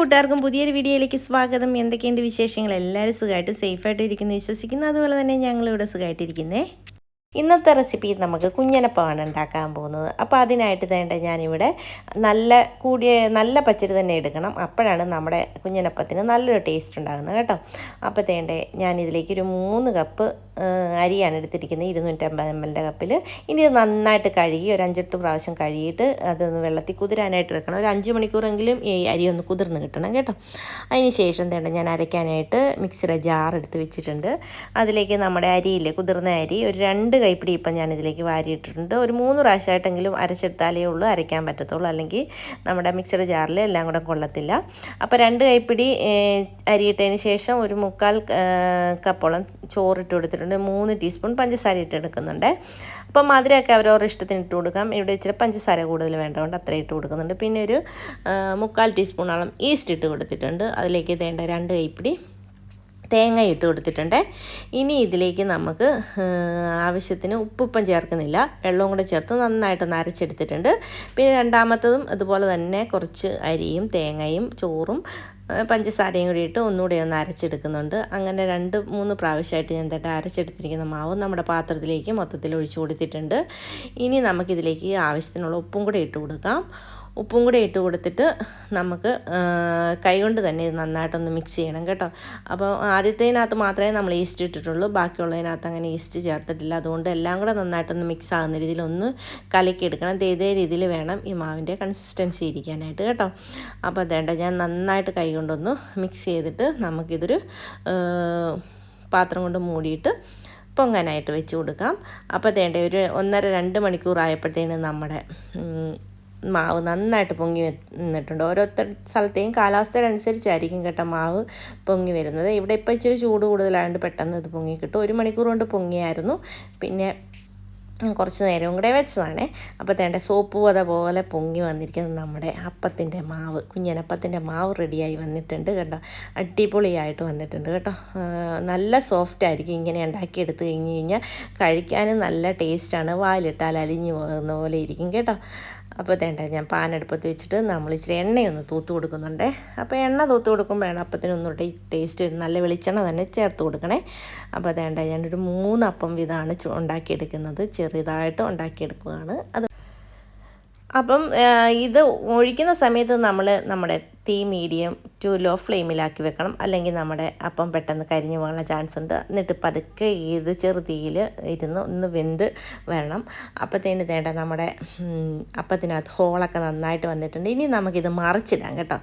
കൂട്ടുകാർക്കും പുതിയൊരു വീഡിയോയിലേക്ക് സ്വാഗതം. എന്തൊക്കെയുണ്ട് വിശേഷങ്ങൾ? എല്ലാവരും സുഖമായിട്ട് സേഫായിട്ട് ഇരിക്കുന്നു വിശ്വസിക്കുന്നു. അതുപോലെ തന്നെ ഞങ്ങളിവിടെ സുഖമായിട്ടിരിക്കുന്നേ. ഇന്നത്തെ റെസിപ്പി നമുക്ക് കുഞ്ഞനപ്പമാണ് ഉണ്ടാക്കാൻ പോകുന്നത്. അപ്പോൾ അതിനായിട്ട് വേണ്ട ഞാനിവിടെ നല്ല കൂടിയ നല്ല പച്ചരി തന്നെ എടുക്കണം. അപ്പോഴാണ് നമ്മുടെ കുഞ്ഞനപ്പത്തിന് നല്ലൊരു ടേസ്റ്റ് ഉണ്ടാകുന്നത് കേട്ടോ. അപ്പോൾ തേണ്ടേ ഞാനിതിലേക്ക് ഒരു മൂന്ന് കപ്പ് അരിയാണ് എടുത്തിരിക്കുന്നത്. ഇരുന്നൂറ്റമ്പത് എം കപ്പിൽ ഇനി ഇത് നന്നായിട്ട് കഴുകി ഒരു അഞ്ചെട്ട് പ്രാവശ്യം കഴുകിയിട്ട് അതൊന്ന് വെള്ളത്തിൽ കുതിരാനായിട്ട് വെക്കണം. ഒരു അഞ്ച് മണിക്കൂറെങ്കിലും ഈ അരി ഒന്ന് കുതിർന്ന് കിട്ടണം കേട്ടോ. അതിന് ശേഷം തേണ്ട ഞാൻ അരയ്ക്കാനായിട്ട് മിക്സിയുടെ ജാർ എടുത്ത് വെച്ചിട്ടുണ്ട്. അതിലേക്ക് നമ്മുടെ അരിയില്ലേ കുതിർന്ന അരി ഒരു രണ്ട് കൈപ്പിടി ഇപ്പം ഞാനിതിലേക്ക് വാരിയിട്ടിട്ടുണ്ട്. ഒരു മൂന്ന് പ്രാവശ്യമായിട്ടെങ്കിലും അരച്ചെടുത്താലേ ഉള്ളൂ അരയ്ക്കാൻ പറ്റത്തുള്ളൂ. അല്ലെങ്കിൽ നമ്മുടെ മിക്സർ ജാറിൽ എല്ലാം കൂടെ കൊള്ളത്തില്ല. അപ്പോൾ രണ്ട് കൈപ്പിടി അരിയിട്ടതിന് ശേഷം ഒരു മുക്കാൽ കപ്പോളം ചോറിട്ട് കൊടുത്തിട്ടുണ്ട്. മൂന്ന് ടീസ്പൂൺ പഞ്ചസാര ഇട്ട് എടുക്കുന്നുണ്ട്. അപ്പോൾ മധുരമൊക്കെ അവരവരുടെ ഇഷ്ടത്തിന് ഇട്ട് കൊടുക്കാം. ഇവിടെ ഇച്ചിരി പഞ്ചസാര കൂടുതൽ വേണ്ടതുകൊണ്ട് അത്ര ഇട്ട് കൊടുക്കുന്നുണ്ട്. പിന്നെ ഒരു മുക്കാൽ ടീസ്പൂണോളം ഈസ്റ്റ് ഇട്ട് കൊടുത്തിട്ടുണ്ട്. അതിലേക്ക് തേണ്ട രണ്ട് കൈപ്പിടി തേങ്ങ ഇട്ട് കൊടുത്തിട്ടുണ്ട്. ഇനി ഇതിലേക്ക് നമുക്ക് ആവശ്യത്തിന് ഉപ്പിപ്പം ചേർക്കുന്നില്ല. വെള്ളവും കൂടെ ചേർത്ത് നന്നായിട്ടൊന്ന് അരച്ചെടുത്തിട്ടുണ്ട്. പിന്നെ രണ്ടാമത്തതും അതുപോലെ തന്നെ കുറച്ച് അരിയും തേങ്ങയും ചോറും പഞ്ചസാരയും കൂടി ഇട്ട് ഒന്നുകൂടെ ഒന്ന് അരച്ചെടുക്കുന്നുണ്ട്. അങ്ങനെ രണ്ട് മൂന്ന് പ്രാവശ്യമായിട്ട് ഞാൻ തട്ട് അരച്ചെടുത്തിരിക്കുന്ന മാവ് നമ്മുടെ പാത്രത്തിലേക്ക് മൊത്തത്തിൽ ഒഴിച്ചു കൊടുത്തിട്ടുണ്ട്. ഇനി നമുക്കിതിലേക്ക് ആവശ്യത്തിനുള്ള ഉപ്പും കൂടെ ഇട്ട് കൊടുക്കാം. ഉപ്പും കൂടെ ഇട്ട് കൊടുത്തിട്ട് നമുക്ക് കൈകൊണ്ട് തന്നെ ഇത് നന്നായിട്ടൊന്ന് മിക്സ് ചെയ്യണം കേട്ടോ. അപ്പോൾ ആദ്യത്തേതിനകത്ത് മാത്രമേ നമ്മൾ ഈസ്റ്റ് ഇട്ടിട്ടുള്ളൂ. ബാക്കിയുള്ളതിനകത്ത് അങ്ങനെ ഈസ്റ്റ് ചേർത്തിട്ടില്ല. അതുകൊണ്ട് എല്ലാം കൂടെ നന്നായിട്ടൊന്ന് മിക്സ് ആകുന്ന രീതിയിൽ ഒന്ന് കലക്കി എടുക്കണം. ഇതേ രീതിയിൽ വേണം ഈ മാവിന്റെ കൺസിസ്റ്റൻസി ഇരിക്കാനായിട്ട് കേട്ടോ. അപ്പോൾ അതേണ്ട ഞാൻ നന്നായിട്ട് കൈ കൊണ്ടൊന്ന് മിക്സ് ചെയ്തിട്ട് നമുക്കിതൊരു പാത്രം കൊണ്ട് മൂടിയിട്ട് പൊങ്ങാനായിട്ട് വെച്ച് കൊടുക്കാം. അപ്പോൾ തേണ്ട ഒരു ഒന്നര രണ്ട് മണിക്കൂർ ആയപ്പോഴത്തേന് നമ്മുടെ മാവ് നന്നായിട്ട് പൊങ്ങി വന്നിട്ടുണ്ട് ഓരോരുത്തർ സ്ഥലത്തെയും കാലാവസ്ഥയുടെ അനുസരിച്ചായിരിക്കും കേട്ടോ മാവ് പൊങ്ങി വരുന്നത്. ഇവിടെ ഇപ്പോൾ ഇച്ചിരി ചൂട് കൂടുതലായതുകൊണ്ട് പെട്ടെന്ന് ഇത് പൊങ്ങി കിട്ടും. ഒരു മണിക്കൂർ കൊണ്ട് പൊങ്ങിയായിരുന്നു. പിന്നെ കുറച്ച് നേരവും കൂടെ വെച്ചതാണേ. അപ്പോൾ തേണ്ട സോപ്പ് പത പോലെ പൊങ്ങി വന്നിരിക്കുന്നത് നമ്മുടെ അപ്പത്തിന്റെ മാവ് കുഞ്ഞനപ്പത്തിന്റെ മാവ് റെഡിയായി വന്നിട്ടുണ്ട് കേട്ടോ അടിപൊളിയായിട്ട് വന്നിട്ടുണ്ട് കേട്ടോ. നല്ല സോഫ്റ്റ് ആയിരിക്കും ഇങ്ങനെ ഉണ്ടാക്കിയെടുത്ത് കഴിഞ്ഞ് കഴിഞ്ഞാൽ. കഴിക്കാനും നല്ല ടേസ്റ്റാണ് വായിലിട്ടാൽ അലിഞ്ഞു പോകുന്ന പോലെ ഇരിക്കും കേട്ടോ. അപ്പോൾ തേണ്ട ഞാൻ പാനെടുപ്പത്ത് വെച്ചിട്ട് നമ്മൾ ഇച്ചിരി എണ്ണയൊന്ന് തൂത്ത് കൊടുക്കുന്നുണ്ട്. അപ്പോൾ എണ്ണ തൂത്ത് കൊടുക്കുമ്പോഴാണ് അപ്പത്തിനൊന്നുകൂടെ ടേസ്റ്റ് നല്ല വെളിച്ചെണ്ണ തന്നെ ചേർത്ത് കൊടുക്കണേ. അപ്പോൾ തേണ്ട ഞാനൊരു മൂന്നപ്പം വിധമാണ് ഉണ്ടാക്കിയെടുക്കുന്നത്. ചെറുതായിട്ട് ഉണ്ടാക്കിയെടുക്കുകയാണ്. അത് അപ്പം ഇത് ഒഴിക്കുന്ന സമയത്ത് നമ്മൾ നമ്മുടെ തീ മീഡിയം ടു ലോ ഫ്ലെയിമിലാക്കി വെക്കണം. അല്ലെങ്കിൽ നമ്മുടെ അപ്പം പെട്ടെന്ന് കരിഞ്ഞു പോകാനുള്ള ചാൻസ് ഉണ്ട്. എന്നിട്ട് പതുക്കെ ഇത് ചെറുതീയിൽ ഇരുന്ന് ഒന്ന് വെന്ത് വരണം. അപ്പത്തേന് തേണ്ട നമ്മുടെ അപ്പത്തിനകത്ത് ഹോളൊക്കെ നന്നായിട്ട് വന്നിട്ടുണ്ട്. ഇനി നമുക്കിത് മറിച്ചിടാം കേട്ടോ.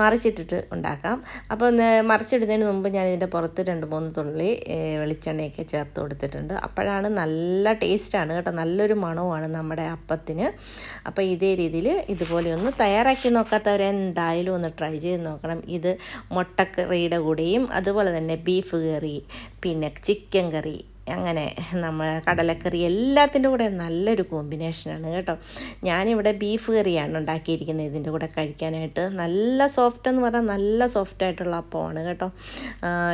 മറിച്ചിട്ടിട്ട് ഉണ്ടാക്കാം. അപ്പോൾ മറിച്ചിടുന്നതിന് മുമ്പ് ഞാൻ ഇതിന്റെ പുറത്ത് രണ്ട് മൂന്ന് തുള്ളി വെളിച്ചെണ്ണയൊക്കെ ചേർത്ത് കൊടുത്തിട്ടുണ്ട്. അപ്പോഴാണ് നല്ല ടേസ്റ്റാണ് കേട്ടോ. നല്ലൊരു മണവുമാണ് നമ്മുടെ അപ്പത്തിന്. അപ്പോൾ ഇതേ രീതിയിൽ ഇതുപോലെ ഒന്ന് തയ്യാറാക്കി നോക്കാത്തവരെന്തായാലും ഒന്ന് ട്രൈ ചെയ്ത് നോക്കണം. ഇത് മുട്ടക്കറിയുടെ കൂടെയും അതുപോലെ തന്നെ ബീഫ് കറി പിന്നെ ചിക്കൻ കറി അങ്ങനെ നമ്മൾ കടലക്കറി എല്ലാത്തിന്റെ കൂടെ നല്ലൊരു കോമ്പിനേഷനാണ് കേട്ടോ. ഞാനിവിടെ ബീഫ് കറിയാണ് ഉണ്ടാക്കിയിരിക്കുന്നത് ഇതിന്റെ കൂടെ കഴിക്കാനായിട്ട്. നല്ല സോഫ്റ്റ് എന്ന് പറഞ്ഞാൽ നല്ല സോഫ്റ്റ് ആയിട്ടുള്ള അപ്പമാണ് കേട്ടോ.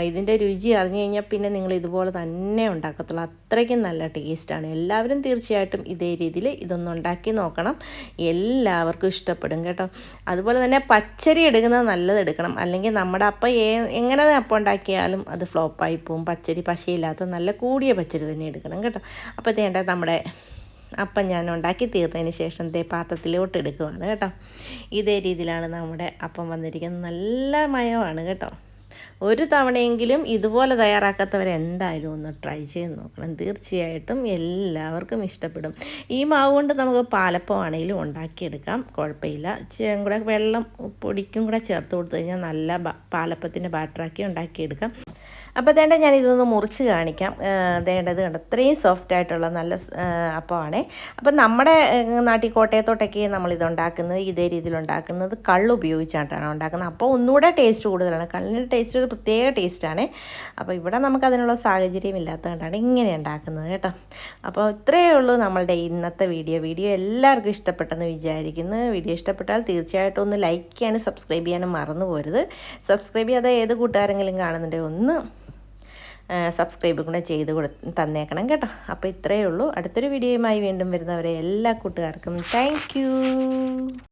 ഇതിന്റെ രുചി അറിഞ്ഞു കഴിഞ്ഞാൽ പിന്നെ നിങ്ങൾ ഇതുപോലെ തന്നെ ഉണ്ടാക്കത്തുള്ളൂ. അത്രയ്ക്കും നല്ല ടേസ്റ്റാണ്. എല്ലാവരും തീർച്ചയായിട്ടും ഇതേ രീതിയിൽ ഇതൊന്ന് ഉണ്ടാക്കി നോക്കണം. എല്ലാവർക്കും ഇഷ്ടപ്പെടും കേട്ടോ. അതുപോലെ തന്നെ പച്ചരി എടുക്കുന്നത് നല്ലത് എടുക്കണം. അല്ലെങ്കിൽ നമ്മുടെ അപ്പം എങ്ങനെ അപ്പം ഉണ്ടാക്കിയാലും അത് ഫ്ലോപ്പായി പോവും. പച്ചരി പശയില്ലാത്ത നല്ല കൂടിയ പച്ചരി തന്നെ എടുക്കണം കേട്ടോ. അപ്പോൾ തേണ്ട നമ്മുടെ അപ്പം ഞാൻ ഉണ്ടാക്കി തീർത്തതിന് ശേഷം ദേ പാത്രത്തിലോട്ട് എടുക്കുവാണ് കേട്ടോ. ഇതേ രീതിയിലാണ് നമ്മുടെ അപ്പം വന്നിരിക്കുന്നത്. നല്ല മയമാണ് കേട്ടോ. ഒരു തവണയെങ്കിലും ഇതുപോലെ തയ്യാറാക്കാത്തവർ എന്തായാലും ഒന്ന് ട്രൈ ചെയ്ത് നോക്കണം. തീർച്ചയായിട്ടും എല്ലാവർക്കും ഇഷ്ടപ്പെടും. ഈ മാവ് കൊണ്ട് നമുക്ക് പാലപ്പമാണെങ്കിലും ഉണ്ടാക്കിയെടുക്കാം. കുഴപ്പമില്ല. കൂടെ വെള്ളം പൊടിക്കും കൂടെ ചേർത്ത് കൊടുത്തു കഴിഞ്ഞാൽ നല്ല പാലപ്പത്തിന്റെ ബാറ്ററാക്കി ഉണ്ടാക്കിയെടുക്കാം. അപ്പോൾ തേണ്ട ഞാൻ ഇതൊന്ന് മുറിച്ച് കാണിക്കാം. തേണ്ടത് കണ്ട അത്രയും സോഫ്റ്റ് ആയിട്ടുള്ള നല്ല അപ്പമാണേ. അപ്പം നമ്മുടെ നാട്ടിൽ കോട്ടയത്തോട്ടൊക്കെ നമ്മളിത് ഉണ്ടാക്കുന്നത് ഇതേ രീതിയിൽ ഉണ്ടാക്കുന്നത് കള്ള് ഉപയോഗിച്ചാണ് ഉണ്ടാക്കുന്നത്. അപ്പോൾ ഒന്നുകൂടെ ടേസ്റ്റ് കൂടുതലാണ്. കള്ളിന്റെ ടേസ്റ്റ് ഒരു പ്രത്യേക ടേസ്റ്റാണ് അപ്പോൾ ഇവിടെ നമുക്ക് അതിനുള്ള സാഹചര്യം ഇല്ലാത്തതുകൊണ്ടാണ് ഇങ്ങനെ ഉണ്ടാക്കുന്നത് കേട്ടോ. അപ്പോൾ ഇത്രയേ ഉള്ളൂ നമ്മളുടെ ഇന്നത്തെ വീഡിയോ. വീഡിയോ എല്ലാവർക്കും ഇഷ്ടപ്പെട്ടെന്ന് വിചാരിക്കുന്നു. വീഡിയോ ഇഷ്ടപ്പെട്ടാൽ തീർച്ചയായിട്ടും ഒന്ന് ലൈക്ക് ചെയ്യാനും സബ്സ്ക്രൈബ് ചെയ്യാനും മറന്നു പോരുത്. സബ്സ്ക്രൈബ് ചെയ്യാതെ ഏത് കൂട്ടുകാരെങ്കിലും കാണുന്നുണ്ടെങ്കിൽ ഒന്ന് സബ്സ്ക്രൈബ് കൂടെ ചെയ്ത് കൊടു തന്നേക്കണം കേട്ടോ. അപ്പോൾ ഇത്രയേ ഉള്ളൂ. അടുത്തൊരു വീഡിയോയുമായി വീണ്ടും വരുന്നവരെ എല്ലാ കൂട്ടുകാർക്കും താങ്ക്